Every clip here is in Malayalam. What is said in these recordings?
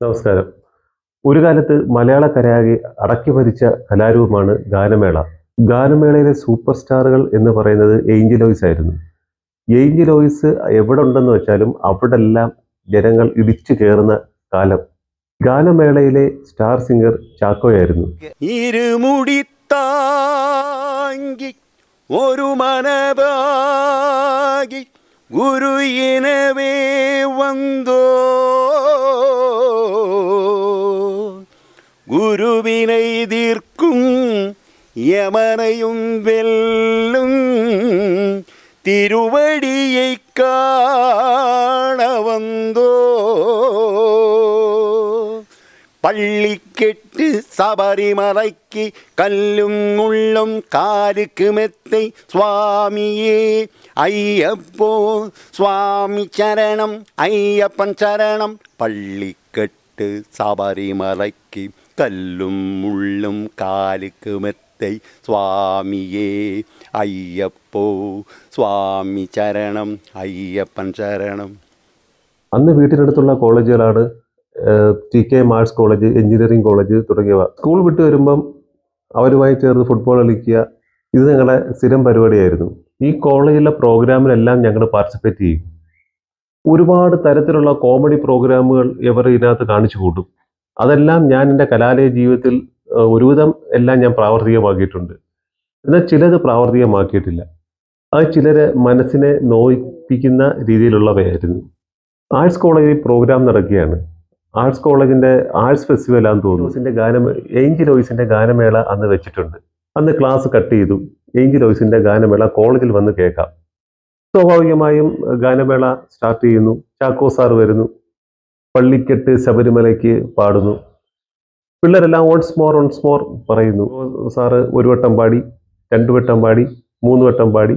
നമസ്കാരം. ഒരു കാലത്ത് മലയാള കരയാകെ അടക്കി ഭരിച്ച കലാരൂപമാണ് ഗാനമേള. ഗാനമേളയിലെ സൂപ്പർ സ്റ്റാറുകൾ എന്ന് പറയുന്നത് ഏഞ്ചൽ ആയിരുന്നു. ഏഞ്ചൽ എവിടെ ഉണ്ടെന്ന് വെച്ചാലും അവിടെല്ലാം ജനങ്ങൾ ഇടിച്ചു കയറുന്ന കാലം. ഗാനമേളയിലെ സ്റ്റാർ സിംഗർ ചാക്കോയായിരുന്നു. ഇരുമുടി താങ്കി ഒരു മനവാകി ഗുരുവിനവേ വന്തോ ഗുരുവിനെ തീർക്കും യമനയും വെല്ലും തിരുവടിயை കാണവന്തോ. പള്ളിക്കെട്ട് സബരിമലയ്ക്ക് കല്ലും ഉള്ളും കാലുക്ക് മെത്തൈ സ്വാമിയേ. അയ്യപ്പോ സ്വാമി ചരണം അയ്യപ്പൻ ചരണം പള്ളി പാട്ട് സബരിമലയ്ക്ക് കല്ലും മുള്ളും കാലുക്ക് മെത്തൈ സ്വാമിയേ അയ്യപ്പോ സ്വാമി ചരണം അയ്യപ്പൻ ചരണം. അന്ന് വീട്ടിനടുത്തുള്ള കോളേജുകളാണ് T K M arts college engineering college തുടങ്ങിയവ. സ്കൂൾ വിട്ട് വരുമ്പം അവരുമായി ചേർന്ന് ഫുട്ബോൾ കളിക്കുക ഇത് ഞങ്ങളുടെ സ്ഥിരം പരിപാടിയായിരുന്നു. ഈ കോളേജിലെ പ്രോഗ്രാമിലെല്ലാം ഞങ്ങൾ പാർട്ടിസിപ്പേറ്റ് ചെയ്യും. ഒരുപാട് തരത്തിലുള്ള കോമഡി പ്രോഗ്രാമുകൾ ഇവർ ഇതിനകത്ത് കാണിച്ചു കൂട്ടും. അതെല്ലാം ഞാൻ എന്റെ കലാലയ ജീവിതത്തിൽ ഒരുവിധം എല്ലാം ഞാൻ പ്രാവർത്തികമാക്കിയിട്ടുണ്ട്. എന്നാൽ ചിലത് പ്രാവർത്തികമാക്കിയിട്ടില്ല. അത് ചിലരെ മനസ്സിനെ നോയിപ്പിക്കുന്ന രീതിയിലുള്ളവയായിരുന്നു. ആർട്സ് കോളേജിൽ പ്രോഗ്രാം നടക്കുകയാണ്. ആർട്സ് കോളേജിന്റെ ആർട്സ് ഫെസ്റ്റിവൽ ആണെന്ന് തോന്നുന്നു. ഗാനം ഏഞ്ചൽ ലോയിസിന്റെ ഗാനമേള അന്ന് വെച്ചിട്ടുണ്ട്. അന്ന് ക്ലാസ് കട്ട് ചെയ്തു. ഏഞ്ചൽ ലോയിസിന്റെ ഗാനമേള കോളേജിൽ വന്ന് കേൾക്കാം. സ്വാഭാവികമായും ഗാനമേള സ്റ്റാർട്ട് ചെയ്യുന്നു. ചാക്കോ സാർ വരുന്നു. പള്ളിക്കെട്ട് ശബരിമലയ്ക്ക് പാടുന്നു. പിള്ളേരെല്ലാം ഓൺസ് മോർ ഓൺസ് മോർ പറയുന്നു. സാറ് ഒരു വട്ടം പാടി രണ്ടു വട്ടം പാടി മൂന്ന് വട്ടം പാടി.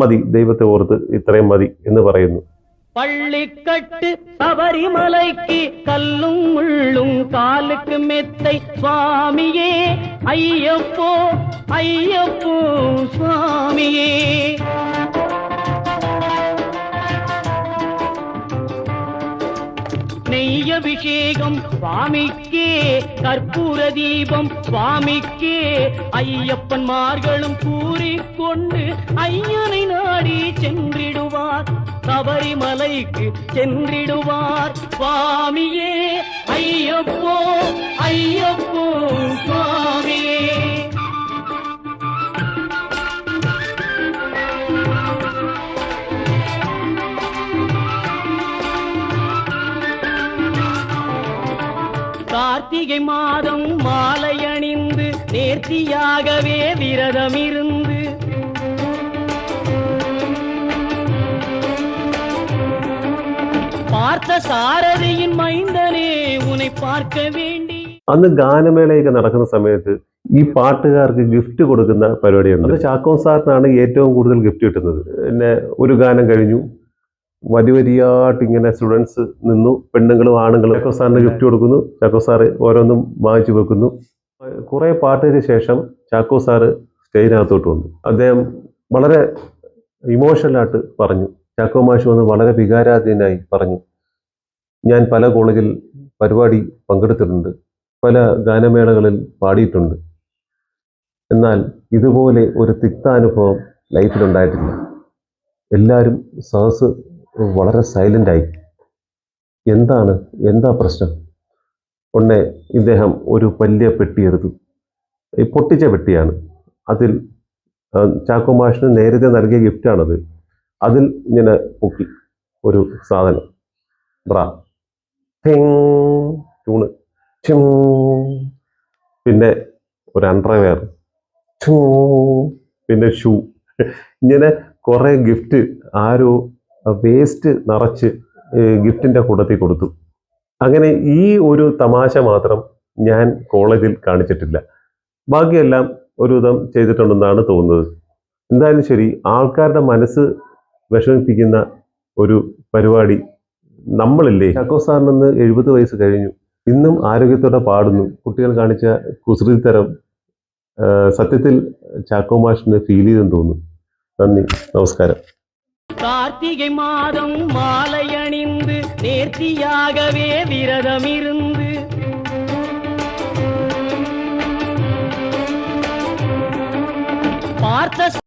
മതി. ദൈവത്തെ ഓർത്ത് ഇത്രയും മതി എന്ന് പറയുന്നു. പള്ളിക്കട്ട് ശബരിമലയ്ക്ക് കല്ലും ഉള്ളും കാലുക്ക് മെത്തൈ. സ്വാമിയേ അയ്യപ്പോ അയ്യപ്പോ அபிஷேகம் சுவாமிக்கே கற்பூர தீபம் சுவாமிக்கே. ஐயப்பன்மார்களும் கூறிக்கொண்டு ஐயனை நாடி சென்றிடுவார். சபரிமலைக்கு சென்றிடுவார். சுவாமியே ஐயப்போ ஐயப்போ சுவாமியே. கார்த்திகை மாதம் மாலை அணிந்து நேர்த்தியாகவே விரதமிருந்து பார்த்த சாரதியின் மைந்தனே உன்னை பார்க்க வேண்டி അന്ന് ഗാനമേളയൊക്കെ നടക്കുന്ന സമയത്ത് ഈ പാട്ടുകാർക്ക് ഗിഫ്റ്റ് കൊടുക്കുന്ന പരിപാടിയുണ്ട് അത് ചാക്കോ സാറിനാണ് ഏറ്റവും കൂടുതൽ ഗിഫ്റ്റ് കിട്ടുന്നത് പിന്നെ ഒരു ഗാനം കഴിഞ്ഞു വരി വരിയായിട്ട് ഇങ്ങനെ സ്റ്റുഡൻസ് നിന്നു പെണ്ണുങ്ങളും ആണുങ്ങളും. ചാക്കോ സാറിന് ഗിഫ്റ്റ് കൊടുക്കുന്നു. ചാക്കോ സാറ് ഓരോന്നും വാങ്ങിച്ചു വെക്കുന്നു. കുറേ പാട്ടിന് ശേഷം ചാക്കോ സാറ് സ്റ്റേജിനകത്തോട്ട് വന്നു. അദ്ദേഹം വളരെ ഇമോഷണലായിട്ട് പറഞ്ഞു. ചാക്കോ മാഷ് വന്ന് വളരെ വികാരാധീനായി പറഞ്ഞു. ഞാൻ പല കോളേജിൽ പരിപാടി പങ്കെടുത്തിട്ടുണ്ട്. പല ഗാനമേളകളിൽ പാടിയിട്ടുണ്ട്. എന്നാൽ ഇതുപോലെ ഒരു തിക്താനുഭവം ലൈഫിലുണ്ടായിട്ടില്ല. എല്ലാവരും സഹസ് വളരെ സൈലന്റായി എന്താണ്? എന്താ പ്രശ്നം? ഉടനെ ഇദ്ദേഹം ഒരു വലിയ പെട്ടിയെടുത്തു ഈ പൊട്ടിച്ച പെട്ടിയാണ്. അതിൽ ചാക്കോ മാഷിന് നേരത്തെ നൽകിയ ഗിഫ്റ്റാണത് അതിൽ ഇങ്ങനെ പൊക്കി ഒരു സാധനം. ബ്രാ. ചൂണ് ഛും. പിന്നെ ഒരു അണ്ടർവെയർ പിന്നെ ഷൂ. ഇങ്ങനെ കുറേ ഗിഫ്റ്റ് ആരോ വേസ്റ്റ് നിറച്ച് ഗിഫ്റ്റിന്റെ കൂട്ടത്തിൽ കൊടുത്തു. അങ്ങനെ ഈ ഒരു തമാശ മാത്രം ഞാൻ കോളേജിൽ കാണിച്ചിട്ടില്ല. ബാക്കിയെല്ലാം ഒരു വിധം ചെയ്തിട്ടുണ്ടെന്നാണ് തോന്നുന്നത്. എന്തായാലും ശരി ആൾക്കാരുടെ മനസ്സ് വിഷമിപ്പിക്കുന്ന ഒരു പരിപാടി നമ്മളില്ലേ? ചക്കോ സാറിന് എഴുപത് വയസ്സ് കഴിഞ്ഞു. ഇന്നും ആരോഗ്യത്തോടെ പാടുന്നു. കുട്ടികൾ കാണിച്ച കുസൃതി തരം സത്യത്തിൽ ചാക്കോ മാഷിന് ഫീൽ ചെയ്തെന്ന് തോന്നുന്നു. നന്ദി നമസ്കാരം. கார்த்திகை மாதம் மாலை அணிந்து நேர்த்தியாகவே விரதம் இருந்து பார்த்த